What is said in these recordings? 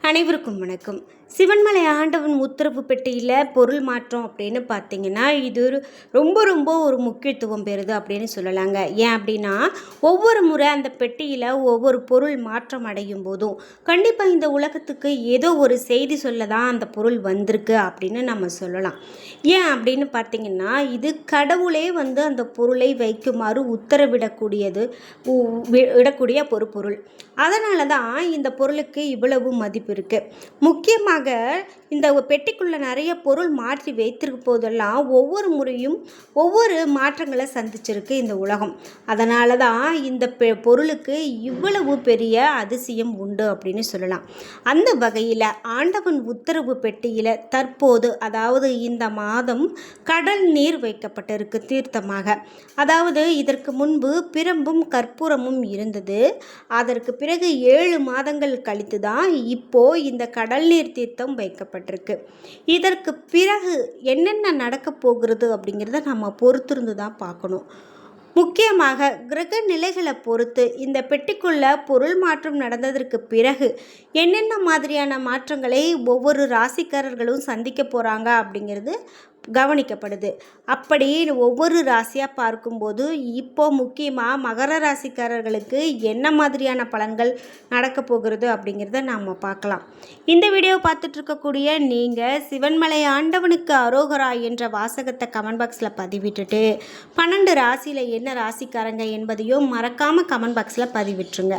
அனைவருக்கும் வணக்கம். சிவன்மலை ஆண்டவன் உத்தரவு பெட்டியில் பொருள் மாற்றம் அப்படின்னு பார்த்தீங்கன்னா இது ஒரு ரொம்ப ரொம்ப ஒரு முக்கியத்துவம் பெறுது அப்படின்னு சொல்லலாங்க. ஏன் அப்படின்னா ஒவ்வொரு முறை அந்த பெட்டியில் ஒவ்வொரு பொருள் மாற்றம் அடையும் போதும் கண்டிப்பாக இந்த உலகத்துக்கு ஏதோ ஒரு செய்தி சொல்ல தான் அந்த பொருள் வந்திருக்கு அப்படின்னு நம்ம சொல்லலாம். ஏன் அப்படின்னு பார்த்தீங்கன்னா இது கடவுளே வந்து அந்த பொருளை வைக்குமாறு உத்தரவிடக்கூடியது உ- விடக்கூடிய ஒரு பொருள். அதனால தான் இந்த பொருளுக்கு இவ்வளவு மதிப்பு இருக்குது முக்கியமாக இந்த பெட்டிக்குள்ளே நிறைய பொருள் மாற்றி வைத்திருக்கும் போதெல்லாம் ஒவ்வொரு முறையும் ஒவ்வொரு மாற்றங்களை சந்திச்சிருக்கு இந்த உலகம். அதனால தான் இந்த பெ பொருளுக்கு இவ்வளவு பெரிய அதிசயம் உண்டு அப்படின்னு சொல்லலாம். அந்த வகையில் ஆண்டவன் உத்தரவு பெட்டியில் தற்போது அதாவது இந்த மாதம் கடல் நீர் வைக்கப்பட்டிருக்கு தீர்த்தமாக. அதாவது இதற்கு முன்பு பிரம்பும் கற்பூரமும் இருந்தது. அதற்கு பிறகு ஏழு மாதங்கள் கழித்து தான் இப்போ இந்த கடல் நீர் தீர்த்தம் வைக்கப்பட்டிருக்கு. இதற்கு பிறகு என்னென்ன நடக்க போகிறது அப்படிங்கிறத நம்ம பொறுத்திருந்து தான் பார்க்கணும். முக்கியமாக கிரக நிலைகளை பொறுத்து இந்த பெட்டிக்குள்ள பொருள் மாற்றம் நடந்ததற்கு பிறகு என்னென்ன மாதிரியான மாற்றங்களை ஒவ்வொரு ராசிக்காரர்களும் சந்திக்க போகிறாங்க அப்படிங்கிறது கவனிக்கப்படுது. அப்படி ஒவ்வொரு ராசியாக பார்க்கும்போது இப்போ முக்கியமாக மகர ராசிக்காரர்களுக்கு என்ன மாதிரியான பலன்கள் நடக்க போகிறது அப்படிங்கிறத நாம் பார்க்கலாம். இந்த வீடியோ பார்த்துட்ருக்கக்கூடிய நீங்கள் சிவன்மலை ஆண்டவனுக்கு அரோகரா என்ற வாசகத்தை கமெண்ட் பாக்ஸில் பதிவிட்டுட்டு பன்னெண்டு ராசியில் என்ன ராசிக்காரங்க என்பதையும் மறக்காமல் கமெண்ட் பாக்ஸில் பதிவிட்டுருங்க.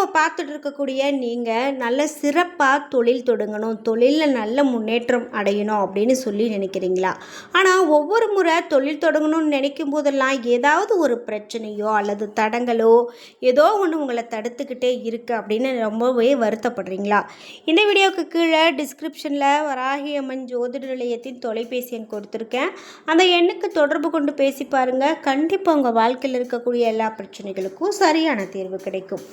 வீடியோவை பார்த்துட்டு இருக்கக்கூடிய நீங்கள் நல்ல சிறப்பாக தொழில் தொடங்கணும். தொழிலில் நல்ல முன்னேற்றம் அடையணும் அப்படின்னு சொல்லி நினைக்கிறீங்களா? ஆனால் ஒவ்வொரு முறை தொழில் தொடங்கணும்னு நினைக்கும் போதெல்லாம் ஏதாவது ஒரு பிரச்சனையோ அல்லது தடங்களோ ஏதோ ஒன்று உங்களை தடுத்துக்கிட்டே இருக்குது அப்படின்னு ரொம்பவே வருத்தப்படுறீங்களா? இந்த வீடியோவுக்கு கீழே டிஸ்கிரிப்ஷனில் வராகி அம்மன் ஜோதிட நிலையத்தின் தொலைபேசி எண் கொடுத்துருக்கேன். அந்த எண்ணுக்கு தொடர்பு கொண்டு பேசி பாருங்கள் கண்டிப்பாக உங்கள் வாழ்க்கையில் இருக்கக்கூடிய எல்லா பிரச்சனைகளுக்கும் சரியான தீர்வு கிடைக்கும்.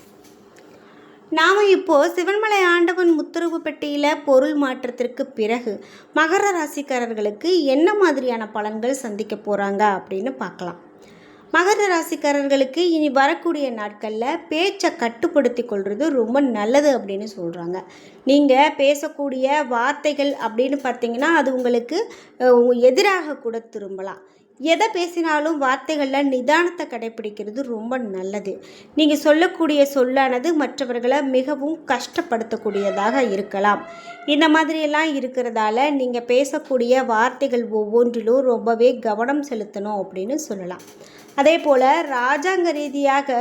நாம் இப்போது சிவன்மலை ஆண்டவன் முத்துருவு பெட்டியில் பொருள் மாற்றத்திற்கு பிறகு மகர ராசிக்காரர்களுக்கு என்ன மாதிரியான பலன்கள் சந்திக்க போகிறாங்க அப்படின்னு பார்க்கலாம். மகர ராசிக்காரர்களுக்கு இனி வரக்கூடிய நாட்களில் பேச்சை கட்டுப்படுத்தி கொள்வது ரொம்ப நல்லது அப்படின்னு சொல்கிறாங்க நீங்கள் பேசக்கூடிய வார்த்தைகள் அப்படின்னு பார்த்தீங்கன்னா அது உங்களுக்கு எதிராக கூட திரும்பலாம். எதை பேசினாலும் வார்த்தைகளில் நிதானத்தை கடைப்பிடிக்கிறது ரொம்ப நல்லது. நீங்கள் சொல்லக்கூடிய சொல்லானது மற்றவர்களை மிகவும் கஷ்டப்படுத்தக்கூடியதாக இருக்கலாம். இந்த மாதிரியெல்லாம் இருக்கிறதால நீங்கள் பேசக்கூடிய வார்த்தைகள் ஒவ்வொன்றிலும் ரொம்பவே கவனம் செலுத்தணும் அப்படின்னு சொல்லலாம். அதே போல் ராஜாங்க ரீதியாக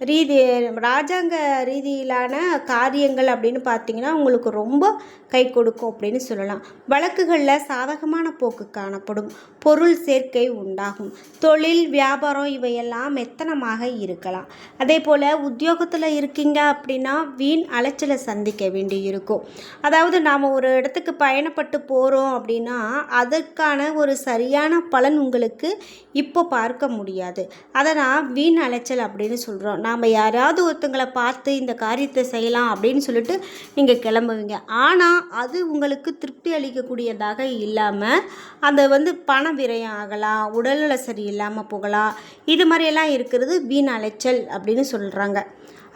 ரீதி ராஜாங்க ரீதியிலான காரியங்கள் அப்படின்னு பார்த்தீங்கன்னா உங்களுக்கு ரொம்ப கை கொடுக்கும் அப்படின்னு சொல்லலாம். வழக்குகளில் சாதகமான போக்கு காணப்படும். பொருள் சேர்க்கை உண்டாகும். தொழில் வியாபாரம் இவையெல்லாம் மெத்தனமாக இருக்கலாம். அதே போல் உத்தியோகத்தில் இருக்கீங்க அப்படின்னா வீண் அலைச்சலை சந்திக்க வேண்டி இருக்கும் அதாவது நாம் ஒரு இடத்துக்கு பயணப்பட்டு போகிறோம் அப்படின்னா அதற்கான ஒரு சரியான பலன் உங்களுக்கு இப்போ பார்க்க முடியாது. அதை நான் வீண் அலைச்சல் அப்படின்னு சொல்கிறோம் நாம் யாராவது ஒருத்தங்களை பார்த்து இந்த காரியத்தை செய்யலாம் அப்படின்னு சொல்லிட்டு நீங்கள் கிளம்புவீங்க. ஆனால் அது உங்களுக்கு திருப்தி அளிக்கக்கூடியதாக இல்லாமல் அந்த வந்து பண விரயம் ஆகலாம் உடல்நல சரியில்லாமல் போகலாம். இது மாதிரியெல்லாம் இருக்கிறது வீண் அலைச்சல் அப்படின்னு சொல்கிறாங்க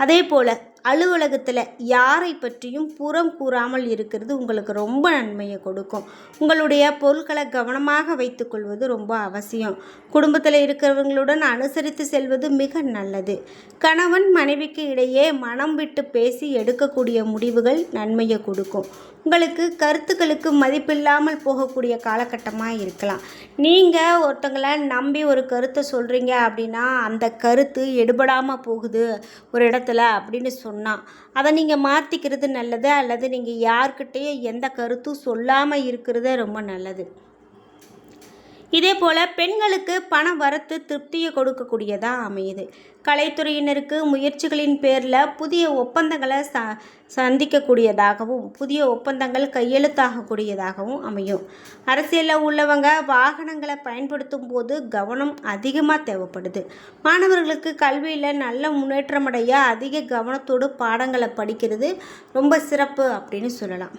அதே போல் அலுவலகத்தில் யாரை பற்றியும் புறம் கூறாமல் இருக்கிறது உங்களுக்கு ரொம்ப நன்மையை கொடுக்கும். உங்களுடைய பொருட்களை கவனமாக வைத்துக்கொள்வது ரொம்ப அவசியம். குடும்பத்தில் இருக்கிறவங்களுடன் அனுசரித்து செல்வது மிக நல்லது. கணவன் மனைவிக்கு இடையே மனம் விட்டு பேசி எடுக்கக்கூடிய முடிவுகள் நன்மையை கொடுக்கும். உங்களுக்கு கருத்துக்களுக்கு மதிப்பில்லாமல் போகக்கூடிய காலகட்டமாக இருக்கலாம். நீங்கள் ஒருத்தங்களை நம்பி ஒரு கருத்தை சொல்கிறீங்க அப்படின்னா அந்த கருத்து எடுபடாமல் போகுது ஒரு இடத்துல அப்படின்னு சொன்னால் அதை நீங்கள் மாற்றிக்கிறது நல்லது அல்லது நீங்கள் யார்கிட்டேயும் எந்த கருத்தும் சொல்லாமல் இருக்கிறதே ரொம்ப நல்லது. இதே போல் பெண்களுக்கு பண வரத்து திருப்தியை கொடுக்கக்கூடியதாக அமையுது. கலைத்துறையினருக்கு முயற்சிகளின் பேரில் புதிய ஒப்பந்தங்களை ச சந்திக்கக்கூடியதாகவும் புதிய ஒப்பந்தங்கள் கையெழுத்தாகக்கூடியதாகவும் அமையும். அரசியலில் உள்ளவங்க வாகனங்களை பயன்படுத்தும் போது கவனம் அதிகமாக தேவைப்படுது. மாணவர்களுக்கு கல்வியில் நல்ல முன்னேற்றம் அடைய அதிக கவனத்தோடு பாடங்களை படிக்கிறது ரொம்ப சிறப்பு அப்படின்னு சொல்லலாம்.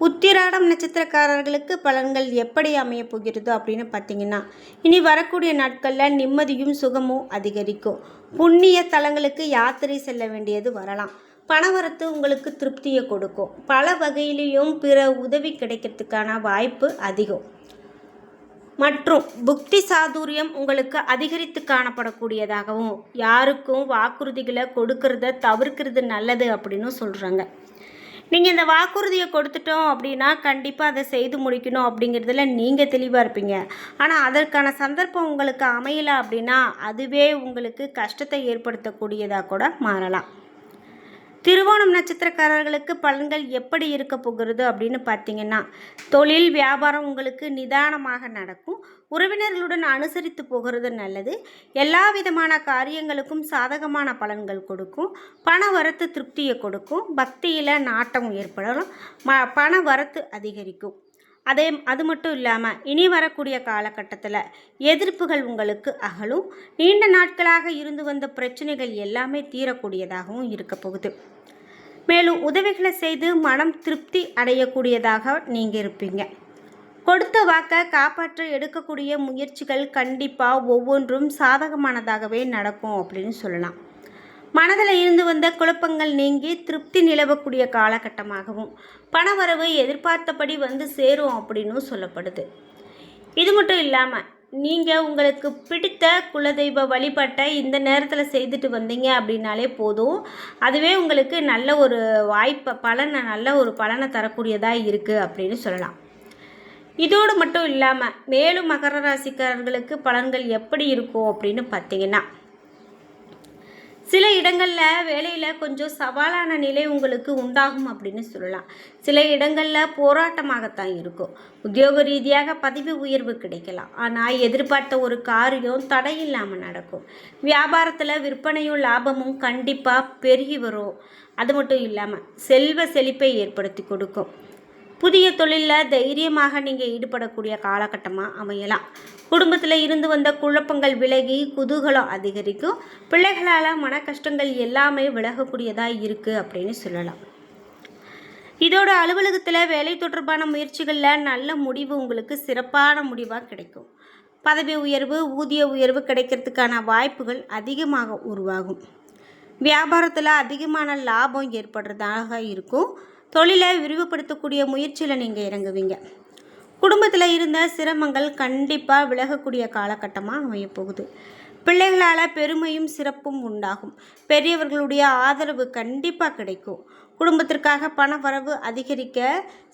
உத்திராடம் நட்சத்திரக்காரர்களுக்கு பலன்கள் எப்படி அமைய போகிறது அப்படின்னு பார்த்தீங்கன்னா இனி வரக்கூடிய நாட்களில் நிம்மதியும் சுகமும் அதிகரிக்கும். புண்ணிய தலங்களுக்கு யாத்திரை செல்ல வேண்டியது வரலாம். பணவரத்து உங்களுக்கு திருப்தியை கொடுக்கும். பல வகையிலையும் பிற உதவி கிடைக்கிறதுக்கான வாய்ப்பு அதிகம். மற்றும் புக்தி சாதுரியம் உங்களுக்கு அதிகரித்து காணப்படக்கூடியதாகவும் யாருக்கும் வாக்குறுதிகளை கொடுக்கறத தவிர்க்கிறது நல்லது அப்படின்னு சொல்கிறாங்க நீங்கள் இந்த வாக்குறுதியை கொடுத்துட்டோம் அப்படின்னா கண்டிப்பாக அதை செய்து முடிக்கணும் அப்படிங்கிறதுல நீங்கள் தெளிவாக இருப்பீங்க. ஆனால் அதற்கான சந்தர்ப்பம் உங்களுக்கு அமையலை அப்படின்னா அதுவே உங்களுக்கு கஷ்டத்தை ஏற்படுத்தக்கூடியதாக கூட மாறலாம். திருவோணம் நட்சத்திரக்காரர்களுக்கு பலன்கள் எப்படி இருக்க போகிறது அப்படின்னு பார்த்தீங்கன்னா தொழில் வியாபாரம் உங்களுக்கு நிதானமாக நடக்கும். உறவினர்களுடன் அனுசரித்து போகிறது நல்லது. எல்லா விதமான காரியங்களுக்கும் சாதகமான பலன்கள் கொடுக்கும். பண வரத்து திருப்தியை கொடுக்கும். பக்தியில் நாட்டம் ஏற்படலாம். ம பண வரத்து அதிகரிக்கும். அதே அது மட்டும் இல்லாமல் இனி வரக்கூடிய காலகட்டத்தில் எதிர்ப்புகள் உங்களுக்கு அகலும். நீண்ட நாட்களாக இருந்து வந்த பிரச்சனைகள் எல்லாமே தீரக்கூடியதாகவும் இருக்க போகுது. மேலும் உதவிகளை செய்து மனம் திருப்தி அடையக்கூடியதாக நீங்கள் இருப்பீங்க. கொடுத்த வாக்கை காப்பாற்ற எடுக்கக்கூடிய முயற்சிகள் கண்டிப்பாக ஒவ்வொன்றும் சாதகமானதாகவே நடக்கும் அப்படின்னு சொல்லலாம். மனதில் இருந்து வந்த குழப்பங்கள் நீங்கி திருப்தி நிலவக்கூடிய காலகட்டமாகவும் பணவரவு எதிர்பார்த்தபடி வந்து சேரும் அப்படின்னு சொல்லப்படுது. இது மட்டும் இல்லாமல் நீங்கள் உங்களுக்கு பிடித்த குலதெய்வ வழிபாட்டை இந்த நேரத்தில் செய்துட்டு வந்தீங்க அப்படின்னாலே போதும். அதுவே உங்களுக்கு நல்ல ஒரு வாய்ப்பை பலனை நல்ல ஒரு பலனை தரக்கூடியதாக இருக்குது அப்படின்னு சொல்லலாம். இதோடு மட்டும் இல்லாமல் மேலும் மகர ராசிக்காரர்களுக்கு பலன்கள் எப்படி இருக்கும் அப்படின்னு பார்த்தீங்கன்னா சில இடங்களில் வேலையில் கொஞ்சம் சவாலான நிலை உங்களுக்கு உண்டாகும் அப்படின்னு சொல்லலாம். சில இடங்களில் போராட்டமாகத்தான் இருக்கும். உத்தியோக ரீதியாக பதவி உயர்வு கிடைக்கலாம். ஆனால் எதிர்பார்த்த ஒரு காரியம் தடையில்லாமல் நடக்கும். வியாபாரத்தில் விற்பனையும் லாபமும் கண்டிப்பாக பெருகி வரும். அது மட்டும் இல்லாமல் செல்வ செழிப்பை ஏற்படுத்தி கொடுக்கும். புதிய தொழிலில் தைரியமாக நீங்கள் ஈடுபடக்கூடிய காலகட்டமாக அமையலாம். குடும்பத்தில் இருந்து வந்த குழப்பங்கள் விலகி குதூகலம் அதிகரிக்கும். பிள்ளைகளால் மன கஷ்டங்கள் எல்லாமே விலகக்கூடியதாக இருக்குது அப்படின்னு சொல்லலாம். இதோட அலுவலகத்தில் வேலை தொடர்பான முயற்சிகளில் நல்ல முடிவு உங்களுக்கு சிறப்பான முடிவாக கிடைக்கும். பதவி உயர்வு ஊதிய உயர்வு கிடைக்கிறதுக்கான வாய்ப்புகள் அதிகமாக உருவாகும். வியாபாரத்தில் அதிகமான லாபம் ஏற்படுறதாக இருக்கும். தொழிலை விரிவுபடுத்தக்கூடிய முயற்சியில் நீங்கள் இறங்குவீங்க. குடும்பத்தில் இருந்த சிரமங்கள் கண்டிப்பாக விலகக்கூடிய காலகட்டமாக அமையப்போகுது. பிள்ளைகளால் பெருமையும் சிறப்பும் உண்டாகும். பெரியவர்களுடைய ஆதரவு கண்டிப்பாக கிடைக்கும். குடும்பத்திற்காக பண வரவு அதிகரிக்க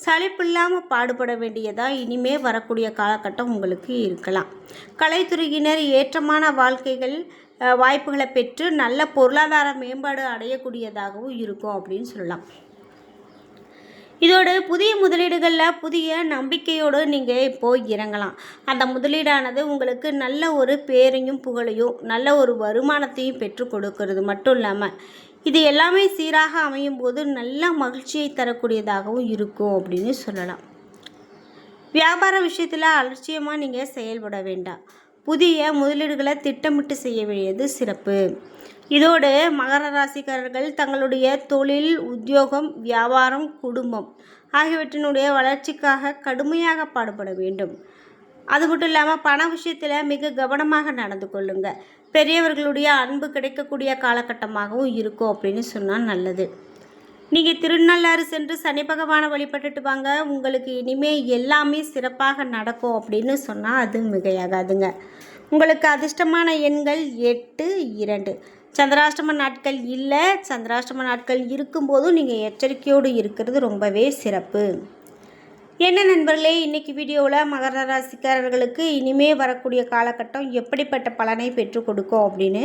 சளிப்பில்லாமல் பாடுபட வேண்டியதாக இனிமே வரக்கூடிய காலகட்டம் உங்களுக்கு இருக்கலாம். கலைத்துறையினர் ஏற்றமான வாழ்க்கைகள் வாய்ப்புகளை பெற்று நல்ல பொருளாதார மேம்பாடு அடையக்கூடியதாகவும் இருக்கும் அப்படின்னு சொல்லலாம். இதோடு புதிய முதலீடுகளில் புதிய நம்பிக்கையோடு நீங்கள் இப்போது இறங்கலாம். அந்த முதலீடானது உங்களுக்கு நல்ல ஒரு பேரையும் புகழையும் நல்ல ஒரு வருமானத்தையும் பெற்று கொடுக்கறது. மட்டும் இல்லாமல் இது எல்லாமே சீராக அமையும் போது நல்ல மகிழ்ச்சியை தரக்கூடியதாகவும் இருக்கும் அப்படின்னு சொல்லலாம். வியாபார விஷயத்தில் அலட்சியமாக நீங்கள் செயல்பட வேண்டாம். புதிய முதலீடுகளை திட்டமிட்டு செய்ய வேண்டியது சிறப்பு. இதோடு மகர ராசிக்காரர்கள் தங்களுடைய தொழில் உத்தியோகம் வியாபாரம் குடும்பம் ஆகியவற்றினுடைய வளர்ச்சிக்காக கடுமையாக பாடுபட வேண்டும். அது மட்டும் இல்லாமல் பண விஷயத்தில் மிக கவனமாக நடந்து கொள்ளுங்கள் பெரியவர்களுடைய அன்பு கிடைக்கக்கூடிய காலகட்டமாகவும் இருக்கும் அப்படின்னு சொன்னால் நல்லது. நீங்கள் திருநள்ளாறு சென்று சனி பகவானை வழிபட்டுட்டு வாங்க. உங்களுக்கு இனிமேல் எல்லாமே சிறப்பாக நடக்கும் அப்படின்னு சொன்னால் அது மிகையாகாதுங்க. உங்களுக்கு அதிர்ஷ்டமான எண்கள் எட்டு இரண்டு. சந்திராஷ்டம நாட்கள் இல்லை. சந்திராஷ்டம நாட்கள் இருக்கும்போதும் நீங்கள் எச்சரிக்கையோடு இருக்கிறது ரொம்பவே சிறப்பு. என்ன நண்பர்களே இன்றைக்கி வீடியோவில் மகர ராசிக்காரர்களுக்கு இனிமே வரக்கூடிய காலகட்டம் எப்படிப்பட்ட பலனை பெற்றுக் கொடுக்கும் அப்படின்னு